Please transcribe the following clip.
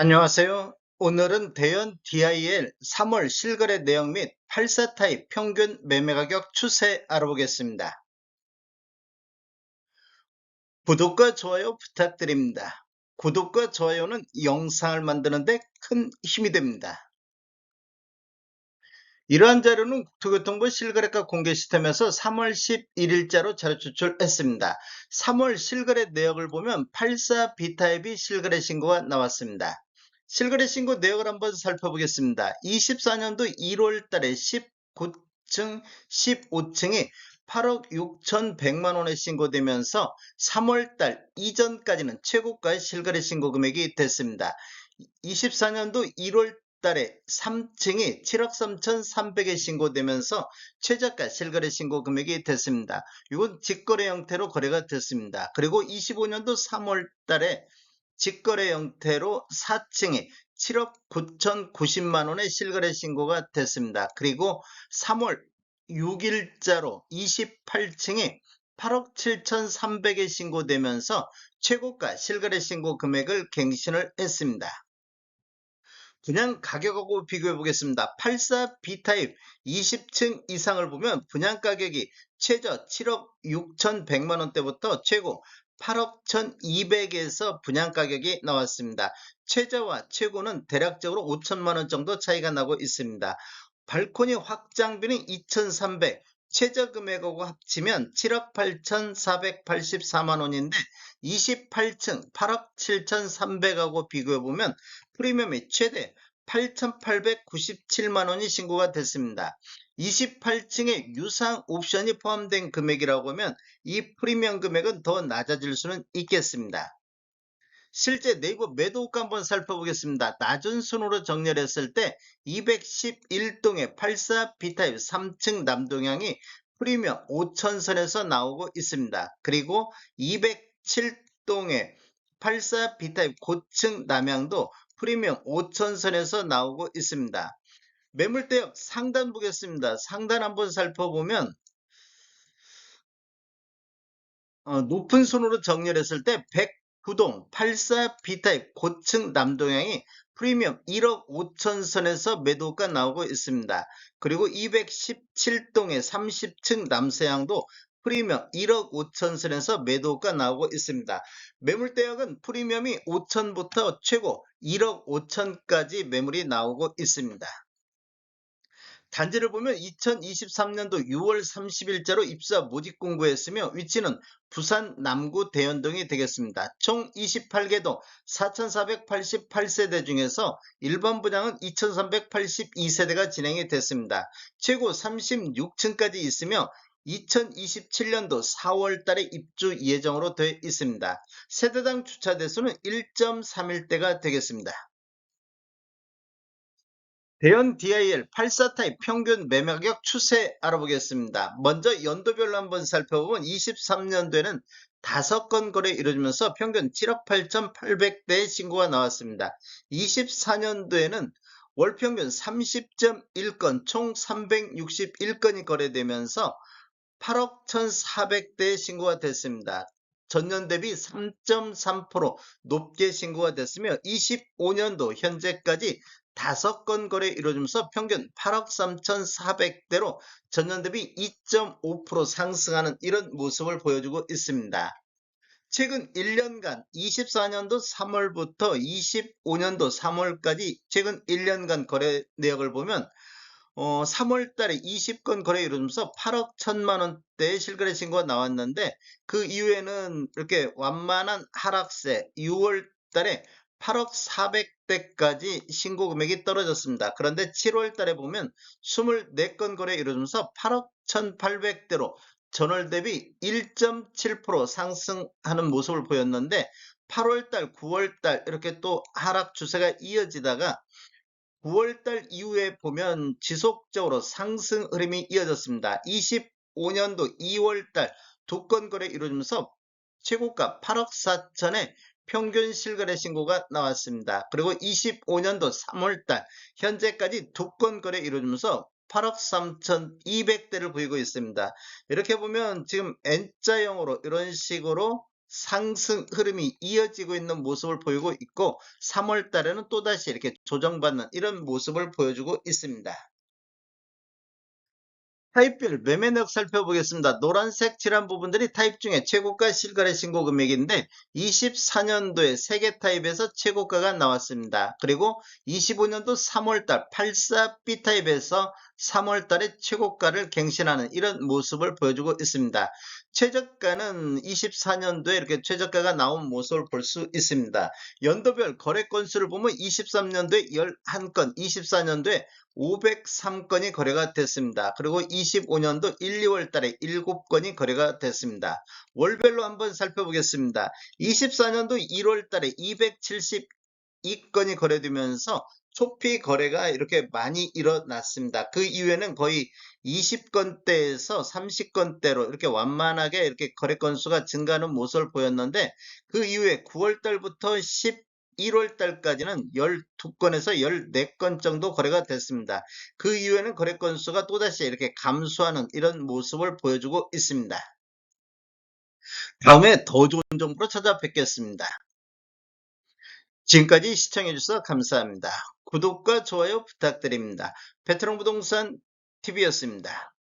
안녕하세요. 오늘은 대연 DIL 3월 실거래 내용 및84 타입 평균 매매 가격 추세 알아보겠습니다. 구독과 좋아요 부탁드립니다. 구독과 좋아요는 영상을 만드는데 큰 힘이 됩니다. 이러한 자료는 국토교통부 실거래가 공개 시스템에서 3월 11일자로 자료 추출했습니다. 3월 실거래 내역을 보면 84 B타입이 실거래 신고가 나왔습니다. 실거래 신고 내역을 한번 살펴보겠습니다. 24년도 1월 달에 19층, 15층이 8억 6,100만 원에 신고되면서 3월 달 이전까지는 최고가의 실거래 신고 금액이 됐습니다. 24년도 1월 달에 3층이 7억 3,300에 신고되면서 최저가 실거래 신고 금액이 됐습니다. 이건 직거래 형태로 거래가 됐습니다. 그리고 25년도 3월 달에 직거래 형태로 4층이 7억 9,090만 원의 실거래 신고가 됐습니다. 그리고 3월 6일자로 28층이 8억 7,300에 신고되면서 최고가 실거래 신고 금액을 갱신을 했습니다. 분양 가격하고 비교해 보겠습니다. 84 B타입 20층 이상을 보면 분양 가격이 최저 7억 6,100만 원대부터 최고 8억 1,200에서 분양 가격이 나왔습니다. 최저와 최고는 대략적으로 5천만 원 정도 차이가 나고 있습니다. 발코니 확장비는 2,300, 최저 금액하고 합치면 7억 8,484만 원인데 28층 8억 7,300하고 비교해 보면 프리미엄이 최대 8,897만 원이 신고가 됐습니다. 28층에 유상 옵션이 포함된 금액이라고 하면 이 프리미엄 금액은 더 낮아질 수는 있겠습니다. 실제 네이버 매도가 한번 살펴보겠습니다. 낮은 순으로 정렬했을 때 211동의 84 B타입 3층 남동향이 프리미엄 5천선에서 나오고 있습니다. 그리고 207동의 84 B타입 고층 남향도 프리미엄 5천선에서 나오고 있습니다. 매물대역 상단 보겠습니다. 상단 한번 살펴보면 어, 높은 순으로 정렬했을 때 109동 84 B타입 고층 남동향이 프리미엄 1억 5천 선에서 매도가 나오고 있습니다. 그리고 217동의 30층 남서향도 프리미엄 1억 5천 선에서 매도가 나오고 있습니다. 매물대역은 프리미엄이 5천부터 최고 1억 5천까지 매물이 나오고 있습니다. 단지를 보면 2023년도 6월 30일자로 입사 모집 공고했으며 위치는 부산 남구 대연동이 되겠습니다. 총 28개 동 4,488세대 중에서 일반 분양은 2,382세대가 진행이 됐습니다. 최고 36층까지 있으며 2027년도 4월 달에 입주 예정으로 되어 있습니다. 세대당 주차 대수는 1.31대가 되겠습니다. 대연 DIL 84 타입 평균 매매 가격 추세 알아보겠습니다. 먼저 연도별로 한번 살펴보면 23년도에는 5건 거래 이루어지면서 평균 7억 8,800대의 신고가 나왔습니다. 24년도에는 월 평균 30.1건 총 361건이 거래되면서 8억 1,400대의 신고가 됐습니다. 전년 대비 3.3% 높게 신고가 됐으며 25년도 현재까지 5건 거래 이루어지면서 평균 8억 3,400대로 전년 대비 2.5% 상승하는 이런 모습을 보여주고 있습니다. 최근 1년간 24년도 3월부터 25년도 3월까지 최근 1년간 거래 내역을 보면 어, 3월 달에 20건 거래 이루면서 8억 1천만 원대의 실거래 신고가 나왔는데 그 이후에는 이렇게 완만한 하락세 6월 달에 8억 400대까지 신고 금액이 떨어졌습니다. 그런데 7월 달에 보면 24건 거래 이루어지면서 8억 1800대로 전월 대비 1.7% 상승하는 모습을 보였는데 8월 달, 9월 달 이렇게 또 하락 추세가 이어지다가 9월 달 이후에 보면 지속적으로 상승 흐름이 이어졌습니다. 25년도 2월 달 두 건 거래 이루어지면서 최고가 8억 4천에 평균 실거래 신고가 나왔습니다. 그리고 25년도 3월달 현재까지 두 건 거래 이루어지면서 8억 3,200대를 보이고 있습니다. 이렇게 보면 지금 N자형으로 이런 식으로 상승 흐름이 이어지고 있는 모습을 보이고 있고 3월 달에는 또다시 이렇게 조정받는 이런 모습을 보여주고 있습니다. 타입별 매매력 살펴보겠습니다. 노란색 칠한 부분들이 타입 중에 최고가 실거래 신고 금액인데 24년도에 세개 타입에서 최고가가 나왔습니다. 그리고 25년도 3월달 84B 타입에서 3월달에 최고가를 갱신하는 이런 모습을 보여주고 있습니다. 최저가는 24년도에 이렇게 최저가가 나온 모습을 볼 수 있습니다. 연도별 거래 건수를 보면 23년도에 11건, 24년도에 503건이 거래가 됐습니다. 그리고 25년도 1, 2월 달에 7건이 거래가 됐습니다. 월별로 한번 살펴보겠습니다. 24년도 1월 달에 272건이 거래되면서 초피 거래가 이렇게 많이 일어났습니다. 그 이후에는 거의 20건대에서 30건대로 이렇게 완만하게 이렇게 거래 건수가 증가하는 모습을 보였는데 그 이후에 9월 달부터 11월 달까지는 12건에서 14건 정도 거래가 됐습니다. 그 이후에는 거래 건수가 또다시 이렇게 감소하는 이런 모습을 보여주고 있습니다. 다음에 더 좋은 정보로 찾아뵙겠습니다. 지금까지 시청해주셔서 감사합니다. 구독과 좋아요 부탁드립니다. 베트남 부동산 TV였습니다.